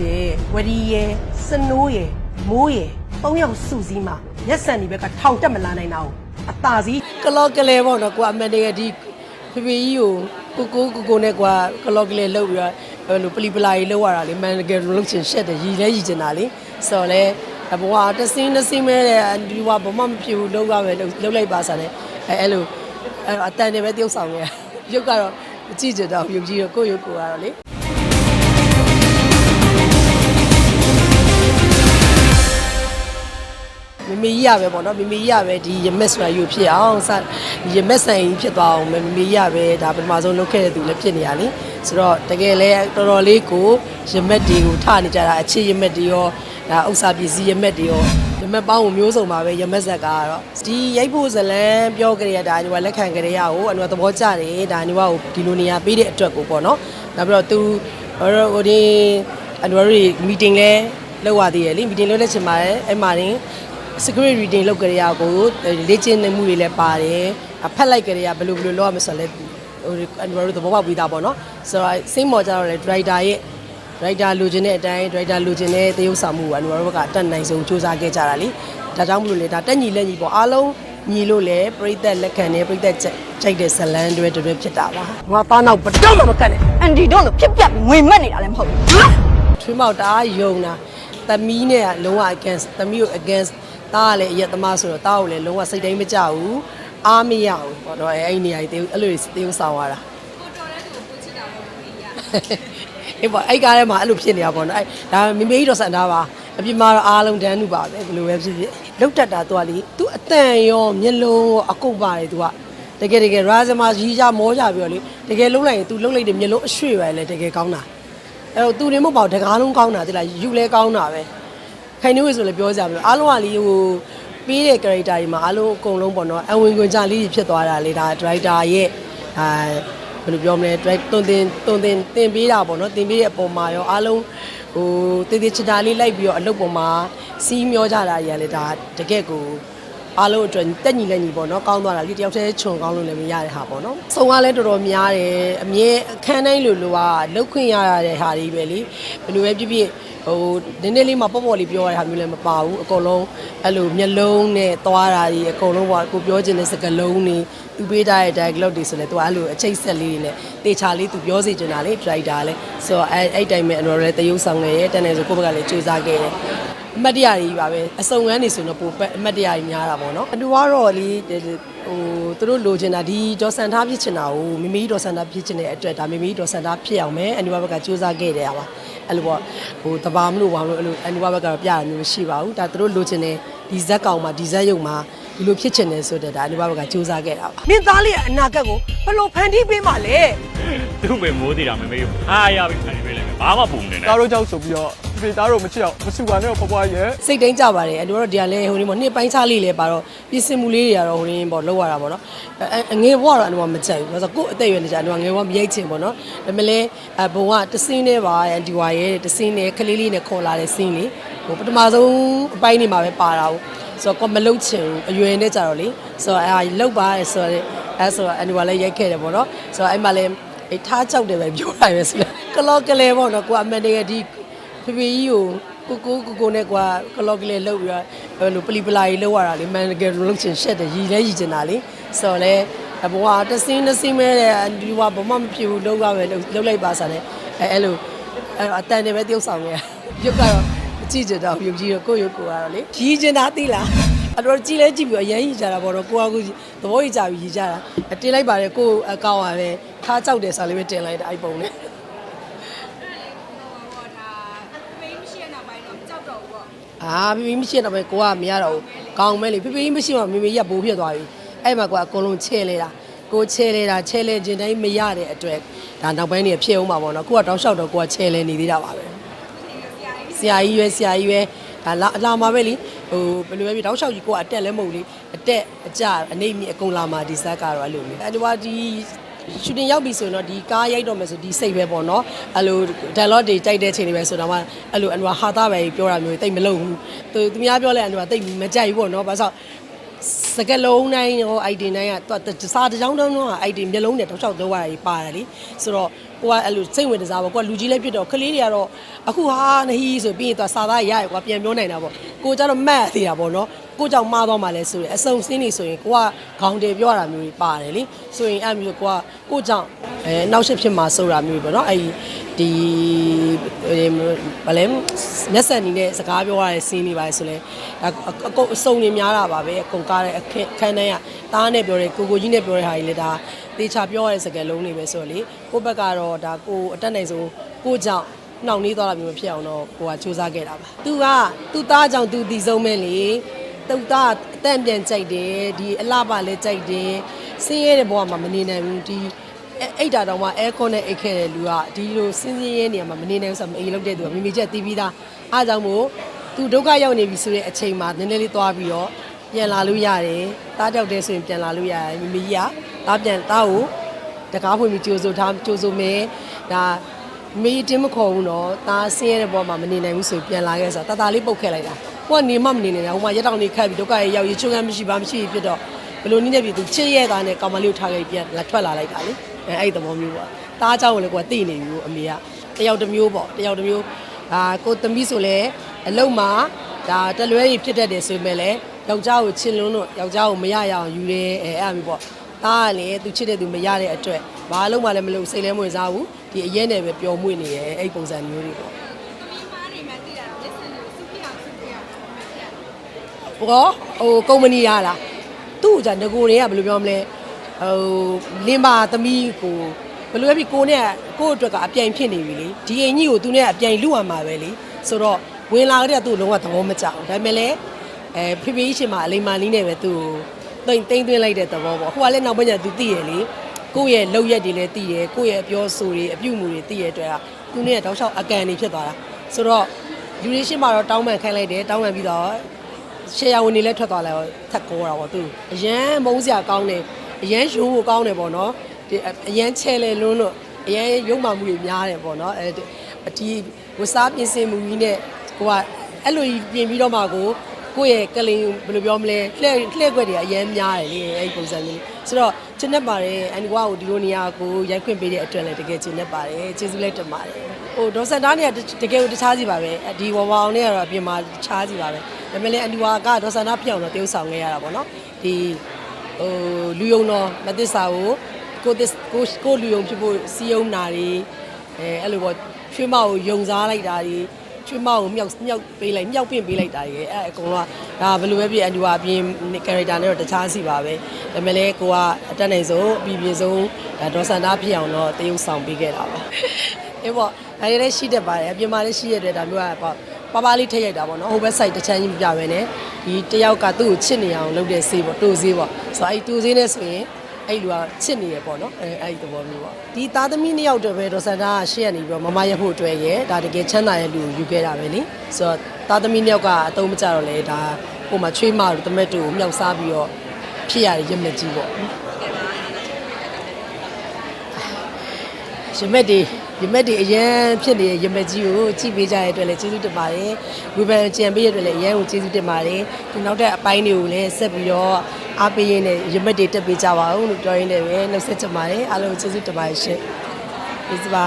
တဲ့ဝရီရဲစနိုးရဲမိုးရဲသုံးယောက်စုစည်းမှာရက်ဆန်ဒီဘက်ကထောင်တက်မလာနိုင်တာကိုအသာစီးကလော့ကလေးပေါ့နော်ကိုအမန်တကယ်ဒီဖေဖေကြီးကိုကိုကိုကိုကိုနဲ့ကွာကလော့ကလေးလှုပ်ပြီးတော့ဟိုလိုပလီပလာကြီးလှုပ်ရတာလေမန်တကယ်လှုပ်ချင်ရှက်တယ်ရီလဲရီချင်တာလေဆိုတော့လေဘဝတစင်းတစင်းမဲတဲ့ဒီဘဝဘာမှမဖြစ်ဘူးလှုပ်ရမယ်လှုပ်လှုပ်လိုက်ပါစားတယ်အဲအဲ့လိုအဲ့တော့အတန်တွေပဲတယောက်ဆောင်ခဲ့ရုပ်ကတော့မကြည့်ကြတော့ရုပ်ကြီးတော့ကိုယ့်ရုပ်ကိုယ်ကတော့လေ မမေကြီးရပဲပေါ့နော်မမေကြီးရပဲဒီရမက်ဆိုတာယူဖြစ်အောင်စဒီရမက်ဆိုင်ကြီးဖြစ်သွားအောင်မမေကြီးရပဲဒါပထမဆုံးလုပ်ခဲ့တဲ့သူလည်းဖြစ်နေရလေဆိုတော့တကယ်လဲတော်တော်လေးကိုရမက်တွေကိုထနေကြတာအခြေရမက်တွေရောဒါဥစ္စာပစ္စည်းရမက်တွေရောရမက်ပေါင်းကိုမျိုးစုံပါပဲရမက်ဆက်ကတော့ဒီရိုက်ဖို့ဇလန်းပြောကြရတာညီကလက်ခံကြရကိုအနူသဘောကျတယ်ဒါညီကကိုဒီလိုနေရာပေးတဲ့အတွက်ကိုပေါ့နော်နောက်ပြီးတော့သူဟိုဒီအနူတို့မီတင်လဲလောက်ရသေးတယ်လေမီတင်လောက်လက်ချင်ပါတယ်အဲ့မှာရင် secret reading လုပ်ကြရကိုလေ့ကျင့်နေမှုတွေလည်းပါတယ်အဖက်လိုက်ကြရဘယ်လိုဘယ်လိုလုပ်ရမလဲဆိုတော့လည်းဟိုအန်ဝရတို့သဘောပေါက်ပြီးသားပေါ့နော်ဆိုတော့စိတ်မော်ကြတော့လေ driver ရဲ့ driver လိုချင်တဲ့အတိုင်း driver လိုချင်တဲ့တရုပ်ဆောင်မှုကအန်ဝရတို့ကအတက်နိုင်ဆုံးစူးစမ်းခဲ့ကြတာလေဒါကြောင့်မလို့လေဒါတက်ညီလက်ညီပေါ့အားလုံးညီလို့လေပြိသက်လက်ခံနေပြိသက်ကြိုက်တဲ့ဇလန်းတွေတွေဖြစ်တာပါငါသားနောက်ဘတော့မှမကတ်နဲ့အန်ဒီတို့လိုဖြစ်ပြငွေမက်နေတာလည်းမဟုတ်ဘူးထွေးမောက်တအားယုံတာသမီးနဲ့ကလုံးဝ against သမီးကို against တားကလည်းအရက်သမားဆိုတော့တားကိုလည်းလုံးဝစိတ်တိုင်းမကြဘူးအားမရဘူးပေါ့တော့အဲ့ဒီနေရာကြီးအဲ့လိုတေးဥဆောင်ရတာအေးပေါ့အဲ့ကားထဲမှာအဲ့လိုဖြစ်နေတာပေါ့နော်အဲ့ဒါမမေကြီးတော့စံထားပါအပြင်မှာတော့အားလုံးတန်းနုပါပဲဘယ်လိုပဲဖြစ်ဖြစ်လောက်တက်တာသူကလေသူအတန်ရောမျက်လုံးရောအကုတ်ပါတယ်သူကတကယ်တကယ်ရာဇမာရီးကြမောကြပြီးတော့လေတကယ်လုံးလိုက်ရင် तू လုံးလိုက်တဲ့မျက်လုံးအရွှေ့ပဲလေတကယ်ကောင်းတာအဲ့တော့သူတွေမဟုတ်ပါဘူးတကားလုံးကောင်းတာတိလားယူလဲကောင်းတာပဲ ခိုင်နေဝေဆိုလည်းပြောကြမလို့အားလုံးကလေဟိုပေးတဲ့ character တွေမှာအားလုံးအကုန်လုံးပေါ့နော်အဝင်ခွင်ကြလေးကြီးဖြစ်သွားတာလေဒါ director ရဲ့အာဘယ်လိုပြောမလဲ direct တွင်တင်တွင်တင်တင်ပေးတာပေါ့နော်တင်ပေးတဲ့အပေါ်မှာရောအားလုံးဟိုတည်တည်ချာချာလေးလိုက်ပြီးတော့အလုပ်ပေါ်မှာစီးမျောကြတာကြီးကလေဒါတကယ့်ကို အားလုံးအတွက်တက်ညီလက်ညီပေါ့နော်ကောင်းသွားတာလေတယောက်တည်းခြုံကောင်းလို့လည်းမရတဲ့ဟာပေါ့နော်စုံကလည်းတော်တော်များတယ်အမြဲအခန်းတိုင်းလိုလိုကလှုပ်ခွင့်ရရတဲ့ဟာတွေပဲလေဘယ်လိုပဲဖြစ်ဖြစ်ဟိုနည်းနည်းလေးမှပေါ့ပေါ့လေးပြောရတဲ့ဟာမျိုးလည်းမပါဘူးအကုန်လုံးအဲ့လိုမျက်လုံးနဲ့သွားတာတွေအကုန်လုံးပေါ့ကိုပြောချင်တဲ့စကားလုံးတွေသူပေးထားတဲ့ dialogue တွေဆိုလဲသူအဲ့လိုအချိတ်ဆက်လေးတွေနဲ့တေချာလေးသူပြောစီချင်တာလေ driver လဲဆိုတော့အဲ့အဲ့တိုင်းပဲအတော်လည်းတရုပ်ဆောင်နေရဲ့တန်တယ်ဆိုကိုယ့်ဘက်ကလည်းစူးစမ်းခဲ့တယ် အမတ်တရကြီးပါပဲအစုံငန်းနေဆိုတော့ပိုအမတ်တရကြီးများတာပေါ့နော်အတူကတော့လေဟိုသူတို့လိုချင်တာဒီဒေါ်စန်သားဖြစ်ချင်တာကိုမမီဒေါ်စန်သားဖြစ်ချင်တဲ့အတွက်ဒါမမီဒေါ်စန်သားဖြစ်အောင်မယ်အန်ဒီဘဘက်ကစူးစမ်းခဲ့တယ်ပါအဲ့လိုပေါ့ဟိုတဘာမလို့ဘာလို့အဲ့လိုအန်ဒီဘဘကတော့ပြရမျိုးမရှိပါဘူးဒါသူတို့လိုချင်တဲ့ဒီဇက်ကောင်မှာဒီဇက်ရုံမှာ ဒီလိုဖြစ်ချင်တယ်ဆိုတဲ့ဒါအန်ဒီဘဘကစူးစမ်းခဲ့တာပါမင်းသားလေးရဲ့အနာဂတ်ကိုဘယ်လိုဖန်တီးပေးမှလဲသူ့မေမိုးသေးတာမမေးဘူးအားရပြီခံနေပြီလေဘာမှပုံနေနဲ့သားတို့ကြောက်ဆိုပြီးတော့ဖေသားတို့မချစ်အောင်မဆူပါနဲ့တော့ဖွားဖွားရဲ့ စိတ်တိုင်းကြပါတယ်အဲ့တော့ဒီကလည်းဟိုဒီမှာနှစ်ပိုင်းချလေးလဲပါတော့ပြင်ဆင်မှုလေးတွေကတော့ဟိုရင်းပေါ့လောက်ရတာပေါ့နော်အငွေဘွားတော့အဲ့တော့မကြိုက်ဘူးဆိုတော့ကို့အသက်အရွယ်နေကြအဲ့တော့ငွေဘွားမရိုက်ချင်ပေါ့နော်ဒါပေမဲ့လည်းအဘုံကတစင်းနဲ့ပါဒီဝါရဲ့တစင်းနဲ့ခလေးလေးနဲ့ခေါ်လာတဲ့စင်းလေးဟိုပထမဆုံးအပိုင်းနေမှာပဲပါတာဟုတ် ဆိုတော့ကိုမလုတ်ချင်ဘူးအရွယ်နဲ့ကြတော့လေဆိုတော့အဲ့လုတ်ပါဆိုတော့အဲ့ဆိုတော့အန်ဒီဝါလည်းရိုက်ခဲ့တယ်ပေါ့နော်ဆိုတော့အဲ့မှာလည်းအဲ့ထားကြောက်တယ်ပဲပြောတာပဲဆိုတော့ကလော့ကလေးပေါ့နော်ကိုအမန်တကယ်ဒီဖေဖေကြီးကိုကိုကိုကိုကိုနဲ့ကွာကလော့ကလေးလှုပ်ပြီးတော့ဟိုလိုပလီပလာကြီးလှုပ်ရတာလေမန်တကယ်လှုပ်ချင်ရှက်တယ်ရီလဲရီချင်တာလေဆိုတော့လေဘဝတစင်းတစင်းမဲတဲ့ဒီဘဝဘာမှမဖြစ်ဘူးလှုပ်ရမယ်လှုပ်လိုက်ပါစားတယ်အဲအဲ့လိုအဲ့အတန်တွေပဲတယောက်ဆောင်ခဲ့ရုပ်ကတော့မ ကြည့်ကြတော့ရုပ်ကြီးတော့ကိုယ့်ရုပ်ကိုကတော့လေရီချင်တာသိလားအတော်ကြည့်လဲကြည့်ပြီးအရင်ရီကြတာပေါ့တော့ကိုကကိုသဘောရီကြပြီးရီကြတာတင်လိုက်ပါတယ်ကိုအကောင့်ရတယ်ခါကြောက်တယ်ဆိုလေးပဲတင်လိုက်တာအဲ့ပုံနဲ့အာမမီမရှိတော့ပဲကိုကမရတော့ဘူးကောင်းမဲလေဖေဖေကြီးမရှိမှမမီကြီးကဘိုးဖြစ်သွားပြီအဲ့မှာကိုကအကုန်လုံးချဲလဲတာကိုချဲလဲတာချဲလဲခြင်းတိုင်းမရတဲ့အတွက်ဒါနောက်ပိုင်းနေဖြစ်အောင်ပါပေါ့နော်ကိုကတောက်လျှောက်တော့ကိုကချဲလဲနေသေးတာပါပဲ ဆရာကြီးရွယ်ဆရာကြီးရွယ်ဒါလာလာမှာပဲလေဟိုဘယ်လိုပဲဖြစ်တောက်လျှောက်ကြီးကိုကအတက်လဲမဟုတ်လေအတက်အကျအနေမြင့်အကုန်လာမှာဒီဇက်ကတော့အဲ့လိုမျိုးအဲ့ဒီကဒီရှူတင်ရောက်ပြီဆိုရင်တော့ဒီကားရိုက်တော့မယ်ဆိုဒီစိတ်ပဲပေါ့နော်အဲ့လို dialogue တွေကြိုက်တဲ့ချိန်တွေပဲဆိုတော့မှအဲ့လိုအန်ဝါဟာသားပဲပြောတာမျိုးတိတ်မလုံဘူးသူသူများပြောလဲအန်ဝါတိတ်မကြိုက်ဘူးပေါ့နော်ဘာလို့စကလုံးတိုင်းရော ID တိုင်းကသူစားတစ်ကြောင်းတုံးတော့ ID မျက်လုံးနဲ့တောက်လျှောက်တော့ရပါတယ်လေဆိုတော့ဟ ကိုကအဲ့လိုစိတ်ဝင်စားပေါ့ကိုကလူကြီးလည်းဖြစ်တော့ကလေးတွေကတော့အခုဟာနဟီဆိုပြီးရင်သူကစာသားရရကွာပြန်ပြောနိုင်တာပေါ့ကိုကြတော့မတ်သေးတာပေါ့နော်ကိုကြောင့်မှားတော့မှလဲဆိုရင်အစုံစင်းနေဆိုရင်ကိုကခေါင်းတယ်ပြောတာမျိုးတွေပါတယ်လေဆိုရင်အဲ့မျိုးကိုကကိုကြောင့်အဲနောက်ရှစ်ဖြစ်မှာဆိုတာမျိုးပေါ့နော်အဲ့ဒီ ဘာလဲမျက်စက်နေတဲ့စကားပြောရတဲ့စင်းနေပါလေဆိုလဲအကုန်အစုံနေများတာပါပဲအကုန်ကားတဲ့အခက်ခန်းတန်းကတားနဲ့ပြောတယ်ကိုကိုကြီးနဲ့ပြောတဲ့ဟာကြီးလေဒါတေချာပြောရတဲ့စကားလုံးတွေပဲဆိုတော့လေကိုဘက်ကတော့ဒါကိုအတက်နိုင်ဆုံးကိုကြောင့်နှောင့်နှေးသွားတာမျိုးမဖြစ်အောင်တော့ကိုကစူးစမ်းခဲ့တာပါ။ तू ကသူ့သားကြောင့်သူတည်ဆုံးပဲလေ။တုတ်သားအတန့်ပြန်ကြိုက်တယ်ဒီအလှပလည်းကြိုက်တယ်ဆင်းရဲတဲ့ဘဝမှာမနေနိုင်ဘူးဒီ အဲ့အိတ်တာတော့မှအဲကွန်နဲ့အိတ်ခဲ့တဲ့လူကဒီလိုစင်းစင်းရဲနေရာမှာမနေနိုင်ဘူးဆိုတော့မအိမ်လောက်တဲ့သူကမိမိချက်တီးပြီးသားအားကြောင့်မို့သူဒုက္ခရောက်နေပြီဆိုတဲ့အချိန်မှာနည်းနည်းလေးသွားပြီးတော့ပြန်လာလို့ရတယ်တားကြောက်တယ်ဆိုရင်ပြန်လာလို့ရတယ်မိမိကြီးကတားပြန်တားကိုတကားဖွင့်ပြီးကြိုးစိုးထားကြိုးစိုးမယ်ဒါမေးတင်းမခေါ်ဘူးနော်ဒါဆင်းရဲတဲ့ဘဝမှာမနေနိုင်ဘူးဆိုပြန်လာခဲ့ဆိုတော့တတလေးပုတ်ခဲ့လိုက်တာကိုကနေမှမနေနိုင်တာဟိုမှာရက်တောင်နေခတ်ပြီးဒုက္ခရဲ့ရောက်ရချွန်းကမ်းမရှိပါမရှိဖြစ်တော့ဘယ်လိုနည်းနဲ့ပြည်သူချစ်ရဲတာနဲ့ကောင်မလေးကိုထားခဲ့ပြန်လာထွက်လာလိုက်တာလေ အဲအဲ့ဒီသဘောမျိုးပေါ့တားเจ้าကိုလည်းကိုကသိနေပြီကိုအမေကတယောက်တစ်မျိုးပေါ့တယောက်တစ်မျိုးအာကိုသမီးဆိုလဲအလုံးမှာဒါတလွဲကြီးဖြစ်တတ်တယ်ဆိုပေမဲ့လည်းယောက်ျားကိုချစ်လွန်းလို့ယောက်ျားကိုမရရအောင်ယူတယ်အဲအဲ့အမျိုးပေါ့တားကလည်းသူချစ်တဲ့သူမရတဲ့အတွက်ဘာလုံးမှလည်းမလုပ်စိတ်လည်းမဝင်စားဘူးဒီအရင်နဲ့ပဲပျော်မွေ့နေရဲ့အဲ့ဒီပုံစံမျိုးတွေပေါ့ ဘောဟိုကုမ္ပဏီရလားသူ့ကငကိုတွေကဘယ်လိုပြောမလဲ ဟိုလင်းပါသမီးကိုဘယ်လိုပဲဖြစ်ကိုနဲ့ကို့အတွက်ကအပြိုင်ဖြစ်နေပြီလေဒီအိမ်ကြီးကိုသူနဲ့အပြိုင်လူရမှာပဲလေဆိုတော့ဝင်လာကြတဲ့ကသူ့လုံးဝသဘောမကျအောင်ဒါပေမဲ့လည်းအဲဖေဖေရှင်မှာအလိမ္မာနီးနဲ့ပဲသူ့ကိုတိမ်တိမ်သွင်းလိုက်တဲ့သဘောပေါ့ဟိုကလည်းနောက်ပိုင်းကျသူသိရလေကိုယ့်ရဲ့လောက်ရက်တွေလည်းသိတယ်ကိုယ့်ရဲ့အပြောဆိုတွေအပြုအမူတွေသိရတဲ့အတွက်ကသူနဲ့တောက်လျှောက်အကန်နေဖြစ်သွားတာဆိုတော့ယူရီရှင်းမှာတော့တောင်းပန်ခိုင်းလိုက်တယ်တောင်းပန်ပြီးတော့ရှယ်ယာဝင်နေလဲထွက်သွားလဲထက်ကောတာပေါ့သူအရန်မုန်းစရာကောင်းတယ် အရန်ရိုးဖို့ကောင်းတယ်ပေါ့နော်ဒီအရန်ချဲလဲလွန်းလို့အရန်ရုပ်မှမှုတွေများတယ်ပေါ့နော်အဲဒီဝစားပြင်ဆင်မှုကြီးနဲ့ကိုကအဲ့လိုပြင်ပြီးတော့မှကိုကိုယ့်ရဲ့ကလင်ဘယ်လိုပြောမလဲလှဲ့လှဲ့ွက်တွေအရန်များတယ်လေအဲ့ဒီပုံစံမျိုးဆိုတော့ကျင်းနေပါတယ်အန်ကွာကိုဒီလိုနေရာကိုရိုက်ခွင့်ပေးတဲ့အတွက်လည်းတကယ်ကျင်းနေပါတယ်ကျေးဇူးလည်းတင်ပါတယ်ဟိုဒေါ်စန်တာနေကတကယ်ကိုတခြားစီပါပဲဒီဝဝအောင်နေကတော့အပြင်မှာတခြားစီပါပဲဒါပေမဲ့လည်းအန်ဒီဝါကဒေါ်စန်တာပြောင်းတော့တရုပ်ဆောင်ခဲ့ရတာပေါ့နော်ဒီ ဟိုလူယုံတော့မသစ္စာကိုကိုသစ္ကိုကိုလူယုံဖြစ်ဖို့စီယုံနာတွေအဲအဲ့လိုပေါ့ချွေးမကိုယုံစားလိုက်တာတွေချွေးမကိုမြောက်မြောက်ပေးလိုက်မြောက်ပင့်ပေးလိုက်တာတွေအဲအကုန်လုံးကဒါဘယ်လိုပဲဖြစ်အန်ဒီဝါအပြင် character နဲ့တော့တခြားစီပါပဲဒါပေမဲ့လည်းကိုကအတက်နိုင်ဆုံးအပြီးပြည့်ဆုံးဒေါ်ဆန္ဒဖြစ်အောင်တော့တရုပ်ဆောင်ပေးခဲ့တာပါအေးပေါ့ဒါတွေလည်းရှိတတ်ပါတယ်အပြင်မှာလည်းရှိရတဲ့ဒါမျိုးကပေါ့ ပါပါလေးထည့်ရိုက်တာပေါ့နော်ဟိုဘက် site တစ်ချမ်းကြီးမပြပဲနဲ့ဒီတယောက်ကသူ့ကိုချစ်နေအောင်လုပ်တဲ့ဆေးပေါ့တူဆေးပေါ့ဆိုတော့အဲ့တူဆေးနဲ့ဆိုရင်အဲ့လူကချစ်နေရပေါ့နော်အဲအဲ့ဒီသဘောမျိုးပေါ့ဒီသားသမီးနှစ်ယောက်တည်းပဲဒေါ်စန္ဒာကရှေ့ကနေပြီးတော့မမရက်ဖို့အတွက်ရဲ့ဒါတကယ်ချမ်းသာရဲ့လူကိုယူခဲ့တာပဲလေဆိုတော့သားသမီးနှစ်ယောက်ကအတုံးမကြတော့လေဒါဟိုမှာချွေးမတို့တမက်တို့ကိုမြောက်စားပြီးတော့ဖြစ်ရတဲ့ရမက်ကြီးပေါ့ရမက်တွေ ရမက်တွေအရန်ဖြစ်နေတဲ့ရမက်ကြီးကိုကြည့်ပေးကြတဲ့အတွက်လည်းကျေးဇူးတင်ပါတယ်ဝေဖန်ကြံပေးရတဲ့အတွက်လည်းအရန်ကိုကျေးဇူးတင်ပါတယ်ဒီနောက်တဲ့အပိုင်းတွေကိုလည်းဆက်ပြီးတော့အားပေးရင်းနဲ့ရမက်တွေတက်ပေးကြပါဦးလို့ပြောရင်းနဲ့ပဲနှုတ်ဆက်ချင်ပါတယ်အားလုံးကိုကျေးဇူးတင်ပါတယ်ရှင်ကျေးဇူးပါ